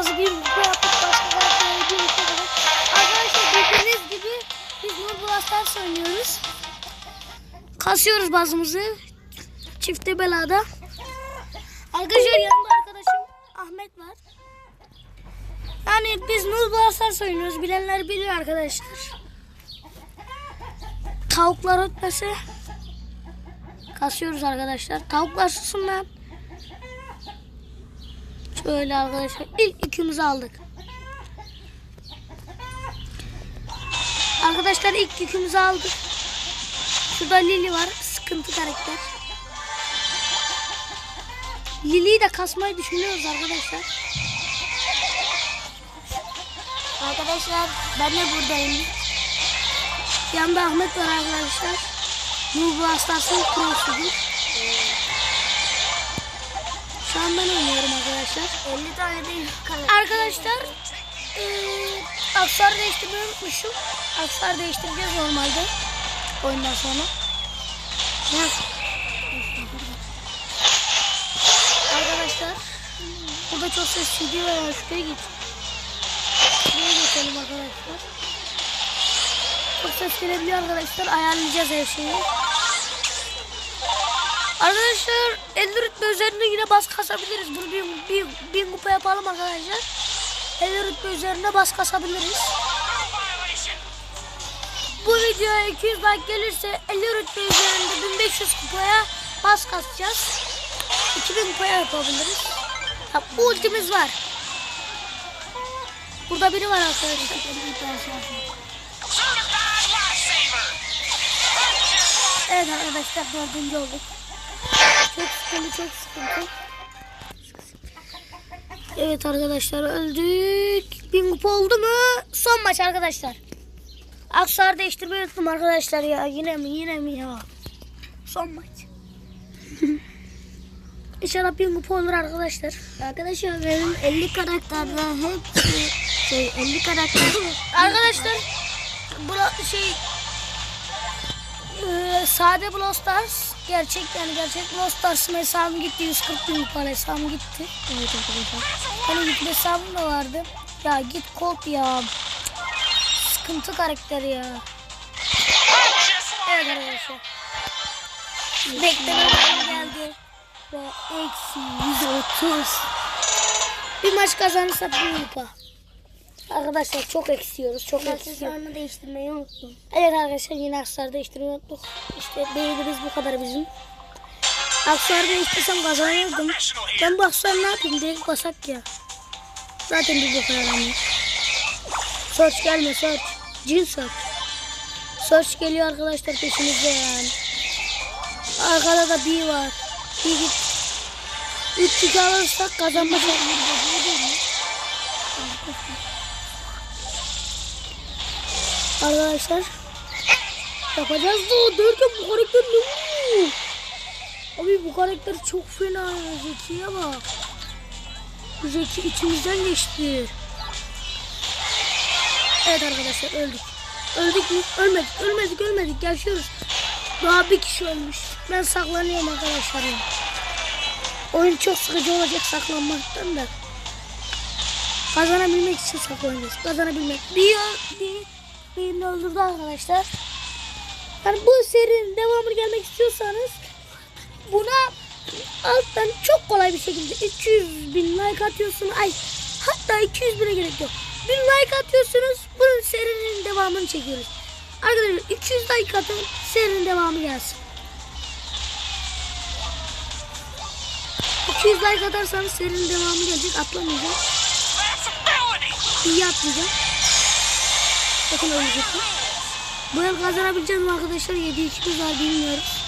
bazı bir kupa yaptık başka bir yaptık. Arkadaşlar bildiğiniz gibi biz Nur Blasters oynuyoruz. Kasıyoruz bazımızı. Çifte belada. Arkadaşlar yanımda arkadaşım Ahmet var. Yani biz Nur Blasters oynuyoruz. Bilenler bilir arkadaşlar. Tavuklar ötmesi. Kasıyoruz arkadaşlar. Tavuklar susun lan. Şöyle arkadaşlar ilk ikimizi aldık. Arkadaşlar ilk yükümüzü aldık. Şurada Lili var. Sıkıntı karakter. Lili'yi de kasmayı düşünüyoruz arkadaşlar. Arkadaşlar ben de buradayım. Yanında Ahmet var arkadaşlar. Nubu Astars'ın prosudur. Şu an ben oynuyorum arkadaşlar. 50 tane değil. Arkadaşlar eee aksar değiştirmeyi unutmuşum. Aksar değiştireceğiz normalde. Oyundan sonra. Nasıl? Arkadaşlar burada çok ses gidiyor ya şuraya git. Şuraya geçelim arkadaşlar. Çok ses gelebiliyor arkadaşlar. Ayarlayacağız her şeyi. Arkadaşlar 50 rütbe üzerinde yine bas kasabiliriz. Bunu bir, bir, bir kupa yapalım arkadaşlar. 50 rütbe üzerinde bas kasabiliriz. Bu videoya 200 like gelirse 50 rütbe üzerinde 1500 kupaya bas kasacağız. 2000 kupaya yapabiliriz. Ha, bu ultimiz var. Burada biri var arkadaşlar. Evet arkadaşlar dördüncü olduk. Çok sıkıntı çok sıkıntı. Evet arkadaşlar öldük. Bin kupa oldu mu? Son maç arkadaşlar. Aksar değiştirmeyi unuttum arkadaşlar ya. Yine mi yine mi ya? Son maç. İnşallah bin kupa olur arkadaşlar. Arkadaşlar benim 50 karakterden hepsi şey 50 karakter. Arkadaşlar bu şey e, sade Brawl gerçek yani gerçek Stars'ın hesabım gitti 140 bin kupa hesabım gitti. Evet arkadaşlar. Benim ilk hesabım da vardı. Ya git Colt ya. Sıkıntı karakteri ya. Evet arkadaşlar. Beklenen geldi. Ve eksi 130. Bir maç kazanırsak bir kupa. Arkadaşlar çok eksiyoruz. Çok eksiyoruz. Değiştirmeyi unuttum. Evet arkadaşlar yine aksar değiştirmeyi unuttuk. İşte beğeniriz bu kadar bizim. Aksar değiştirsem kazanırdım. Ben bu aksar ne yapayım direkt basak ya. Zaten bir boka yaramıyor. Search gelme search. Cin search. Search geliyor arkadaşlar peşimizde yani. Arkada da bir var. Bir git. Üç yük alırsak kazanma Arkadaşlar yapacağız da derken bu karakter ne? Abi bu karakter çok fena Zeki'ye bak. Zeki içimizden geçti. Evet arkadaşlar öldük. Öldük mü? Ölmedik, ölmedik, ölmedik. Yaşıyoruz. Daha bir kişi ölmüş. Ben saklanıyorum arkadaşlar. Oyun çok sıkıcı olacak saklanmaktan da. Kazanabilmek için saklanacağız. Kazanabilmek. Bir, bir, birini öldürdü arkadaşlar. Yani bu serinin devamını gelmek istiyorsanız buna alttan çok kolay bir şekilde 200 bin like atıyorsunuz. Ay hatta 200 bine gerek yok. 1000 like atıyorsunuz. Bunun serinin devamını çekiyoruz. Arkadaşlar 200 like atın serinin devamı gelsin. 200 like atarsanız serinin devamı gelecek. Atlamayacağım. İyi atlayacağım. Bakın ölecek mi? Bu yıl kazanabileceğiz mi arkadaşlar? 7 2 var bilmiyoruz.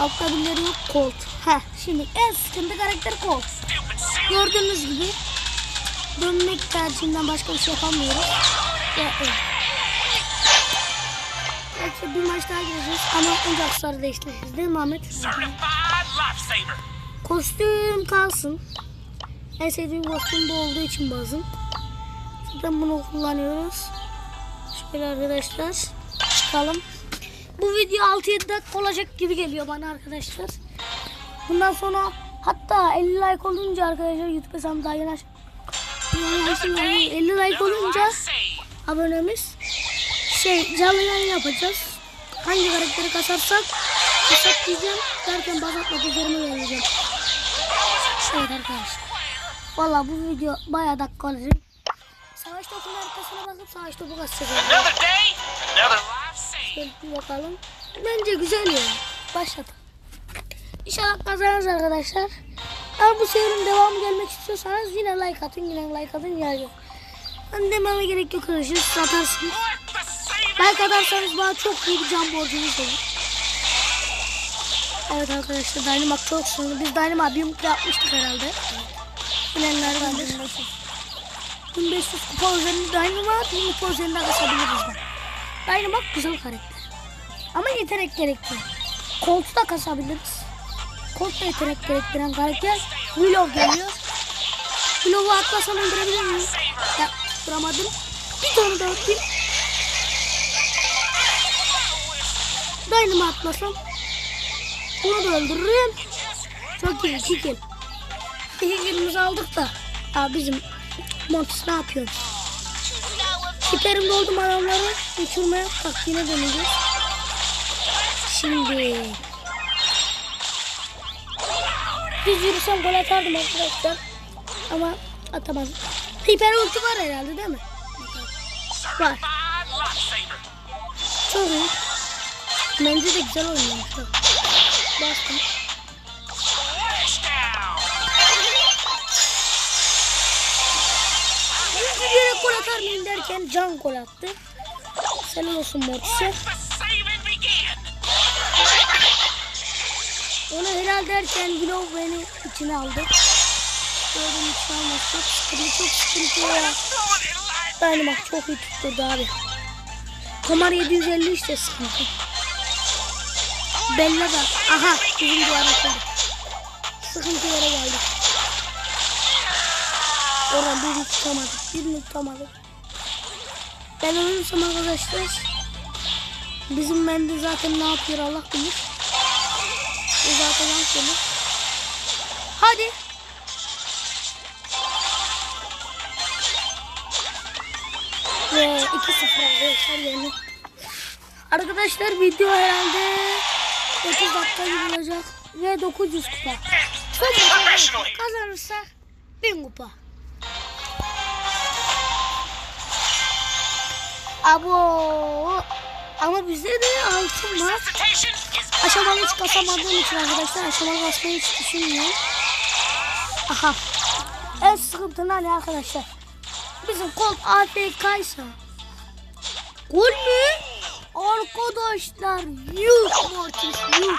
Altta birileri yok. Colt. Heh şimdi en sıkıntı karakter Colt. Gördüğünüz gibi dönmek tercihinden başka bir şey yapamıyoruz. Ya, evet. Belki bir maç daha gireceğiz ama önce aksarı değiştireceğiz değil mi Ahmet? Kostüm kalsın. En sevdiğim kostüm bu olduğu için bazım. Zaten bunu kullanıyoruz. Şöyle arkadaşlar çıkalım. Bu video 6-7 dakika olacak gibi geliyor bana arkadaşlar. Bundan sonra Hatta 50 like olunca arkadaşlar YouTube hesabım daha aslında 50 like olunca abonemiz şey canlı yayın yapacağız. Hangi karakteri kasarsak hesaplayacağım derken baz atmak üzerine vereceğim. Evet arkadaşlar. Valla bu video bayağı dakika olacak. Savaş topunun haritasına bakıp savaş topu kasacağız. Another day, another life saved. Şöyle bakalım. Bence güzel ya. Başladım. İnşallah kazanırız arkadaşlar. Ama bu serinin devamı gelmek istiyorsanız yine like atın, yine like atın, yine yok. Hani dememe gerek yok arkadaşlar. Siz atarsınız. What the saving? Like atarsanız bana çok bir can borcunuz olur. Evet arkadaşlar Dynamite çok sonra. Biz Dynamite bir mutlu yapmıştık herhalde. Bilenler vardır. 1500 kupa üzerinde Dynamite bir kupa üzerinde kasabiliriz ben. Dynamite güzel karakter. Ama yetenek gerekli. Colt'u da kasabiliriz. Colt da yetenek gerektiren karakter. Willow geliyor. Willow'u atlasam öldürebilir miyim? Ya duramadım. Bir tane daha atayım. Dynamite atlasam. Bunu da öldürürüm. Çok iyi. İki killimizi aldık da. Aa, bizim Montis ne yapıyor? Hiperimde oldum adamları uçurmaya taktiğine döneceğiz. Şimdi düz yürüsem gol atardım arkadaşlar. Ama atamadım. Hiper ulti var herhalde değil mi? Var. Çok iyi. Bence de güzel oynuyormuşlar. Bastım. Atar mıyım derken can gol attı. Selam olsun Mortis'e. Onu helal derken Willow beni içine aldı. Gördüğüm içine almak çok sıkıntı, çok sıkıntı ya. Light. Dynamax çok iyi tutturdu abi. Tomar 750 işte sıkıntı. Bella da. Aha bizim duvar atladı. Sıkıntı geldik. Oradan birini tutamadık. Birini tutamadık. Ben ölürsem arkadaşlar. Bizim bende zaten ne yapıyor Allah bilir. O zaten bilir. Hadi. Ve 2-0 arkadaşlar yani. Arkadaşlar video herhalde 30 dakika gibi olacak. Ve 900 kupa. Professionally. kazanırsak 1000 kupa. Abo. Ama bizde de altın var. Aşamalı hiç kasamadığım için arkadaşlar aşamalı kasmayı hiç düşünmüyorum. Aha. En sıkıntı ne arkadaşlar? Bizim kol AFK ise. Gol mü? Arkadaşlar yuh Mortis yuh.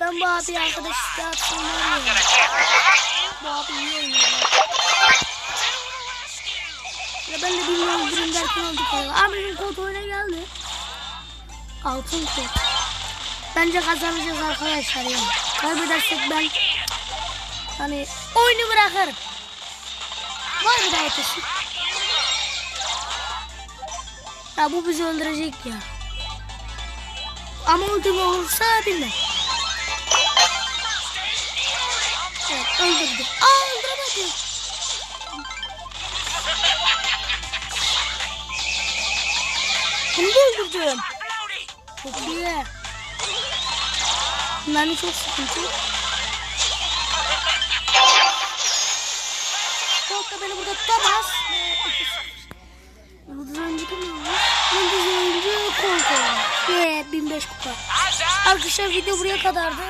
Ben bu abi arkadaş istiyatsam var I'm ya. gonna get Bu abi iyi. Ya ben de bilmiyorum birim derken olduk ya. Abi bizim kod oyuna geldi. Altın kod. Bence kazanacağız arkadaşlar ya. Kaybedersek ben hani oyunu bırakırım. Var mı daha ötesi? Ya bu bizi öldürecek ya. Ama ultim olursa bilmem. Evet öldürdü. Aa öldüremedi. Bunu da öldürdüm. Çok iyi. Bunların çok sıkıntı. Kolka beni burada tutamaz. Yıldız oyuncu mu? Yıldız oyuncu Kolka. Ve 1005 kupa. Arkadaşlar video buraya kadardı.